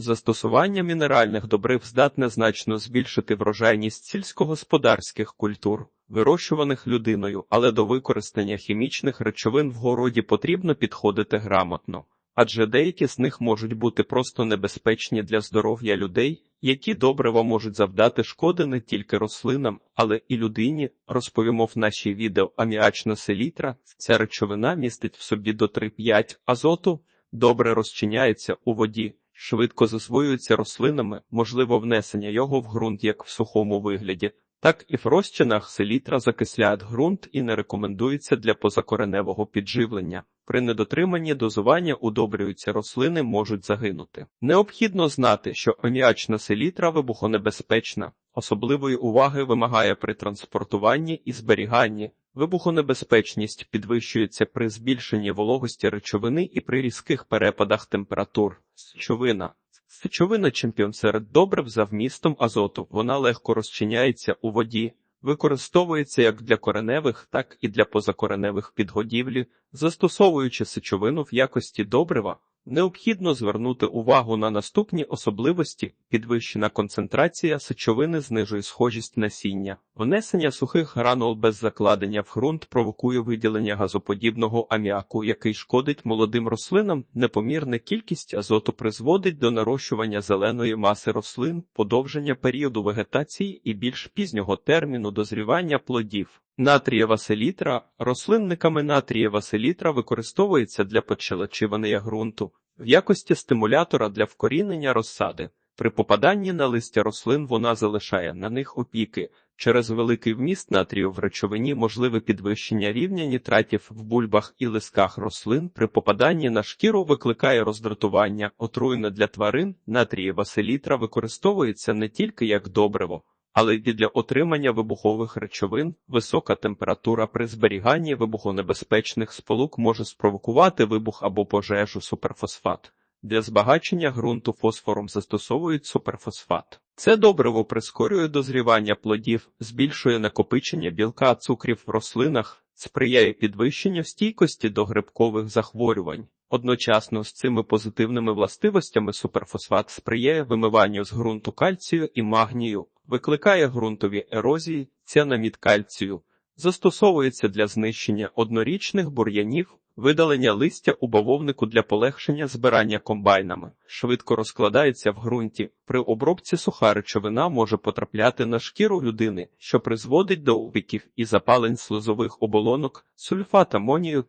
Застосування мінеральних добрив здатне значно збільшити врожайність сільськогосподарських культур, вирощуваних людиною, але до використання хімічних речовин в городі потрібно підходити грамотно, адже деякі з них можуть бути просто небезпечні для здоров'я людей, які добрива можуть завдати шкоди не тільки рослинам, але і людині. Розповімо в нашій відео аміачна селітра. Ця речовина містить в собі до 3-5 азоту, добре розчиняється у воді швидко засвоюється рослинами, можливо внесення його в ґрунт як в сухому вигляді, так і в розчинах селітра закисляють ґрунт і не рекомендується для позакореневого підживлення. При недотриманні дозування удобрюються рослини можуть загинути. Необхідно знати, що аміачна селітра вибухонебезпечна, особливої уваги вимагає при транспортуванні і зберіганні. Вибухонебезпечність підвищується при збільшенні вологості речовини і при різких перепадах температур. Сечовина. Сечовина чемпіон серед добрив за вмістом азоту. Вона легко розчиняється у воді, використовується як для кореневих, так і для позакореневих підгодівлі, застосовуючи сечовину в якості добрива. Необхідно звернути увагу на наступні особливості: підвищена концентрація сечовини знижує схожість насіння, внесення сухих гранул без закладення в ґрунт провокує виділення газоподібного аміаку, який шкодить молодим рослинам. Непомірна кількість азоту призводить до нарощування зеленої маси рослин, подовження періоду вегетації і більш пізнього терміну дозрівання плодів. Натрієва селітра рослинниками натрієва селітра використовується для почелачивання ґрунту в якості стимулятора для вкорінення розсади. При попаданні на листя рослин вона залишає на них опіки. Через великий вміст натрію в речовині можливе підвищення рівня нітратів в бульбах і листках рослин. При попаданні на шкіру викликає роздратування, отруєне для тварин. Натрієва селітра використовується не тільки як добриво але й для отримання вибухових речовин висока температура при зберіганні вибухонебезпечних сполук може спровокувати вибух або пожежу суперфосфат. Для збагачення ґрунту фосфором застосовують суперфосфат. Це добриво прискорює дозрівання плодів, збільшує накопичення білка цукрів в рослинах, сприяє підвищенню стійкості до грибкових захворювань. Одночасно з цими позитивними властивостями суперфосфат сприяє вимиванню з ґрунту кальцію і магнію, викликає ґрунтові ерозії, ціанамід кальцію, застосовується для знищення однорічних бур'янів, видалення листя у бавовнику для полегшення збирання комбайнами, швидко розкладається в ґрунті. При обробці суха речовина може потрапляти на шкіру людини, що призводить до опіків і запалень слизових оболонок, сульфат амонію,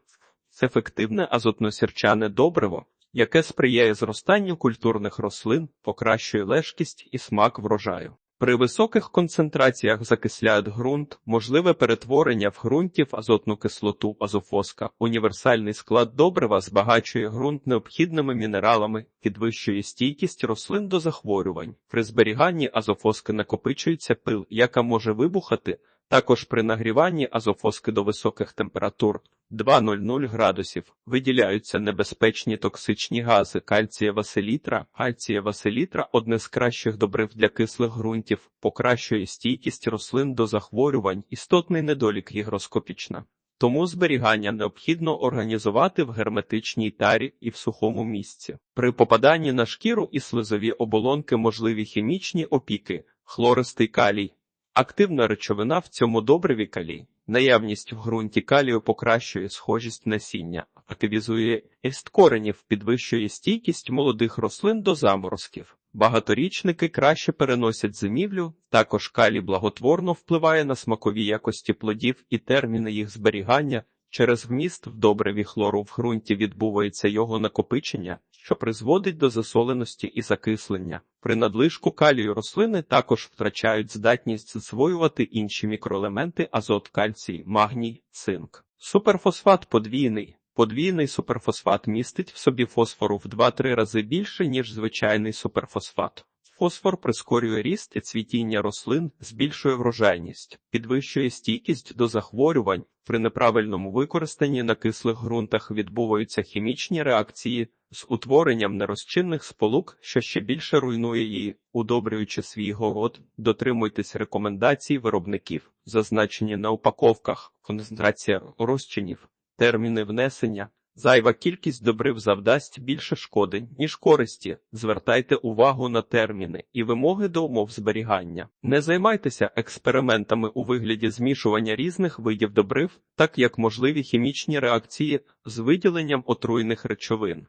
ефективне азотно-сірчане добриво. Яке сприяє зростанню культурних рослин, покращує лежкість і смак врожаю. При високих концентраціях закисляють ґрунт, можливе перетворення в ґрунті в азотну кислоту азофоска. Універсальний склад добрива збагачує ґрунт необхідними мінералами, підвищує стійкість рослин до захворювань. При зберіганні азофоски накопичується пил, яка може вибухати. Також при нагріванні азофоски до високих температур 2,00 градусів виділяються небезпечні токсичні гази кальцієва селітра. Кальцієва селітра – одне з кращих добрив для кислих ґрунтів, покращує стійкість рослин до захворювань, істотний недолік гігроскопічна. Тому зберігання необхідно організувати в герметичній тарі і в сухому місці. При попаданні на шкіру і слизові оболонки можливі хімічні опіки, хлористий калій. Активна речовина в цьому добриві калій. Наявність в ґрунті калію покращує схожість насіння, активізує ест коренів, підвищує стійкість молодих рослин до заморозків. Багаторічники краще переносять зимівлю, також калій благотворно впливає на смакові якості плодів і терміни їх зберігання. Через вміст в добриві хлору в ґрунті відбувається його накопичення, що призводить до засоленості і закислення. При надлишку калію рослини також втрачають здатність засвоювати інші мікроелементи азот, кальцій, магній, цинк. Суперфосфат подвійний. Подвійний суперфосфат містить в собі фосфору в 2-3 рази більше, ніж звичайний суперфосфат. Фосфор прискорює ріст і цвітіння рослин, збільшує врожайність, підвищує стійкість до захворювань. При неправильному використанні на кислих ґрунтах відбуваються хімічні реакції з утворенням нерозчинних сполук, що ще більше руйнує її, удобрюючи свій город, дотримуйтесь рекомендацій виробників, зазначені на упаковках, концентрація розчинів, терміни внесення. Зайва кількість добрив завдасть більше шкоди, ніж користі. Звертайте увагу на терміни і вимоги до умов зберігання. Не займайтеся експериментами у вигляді змішування різних видів добрив, так як можливі хімічні реакції з виділенням отруйних речовин.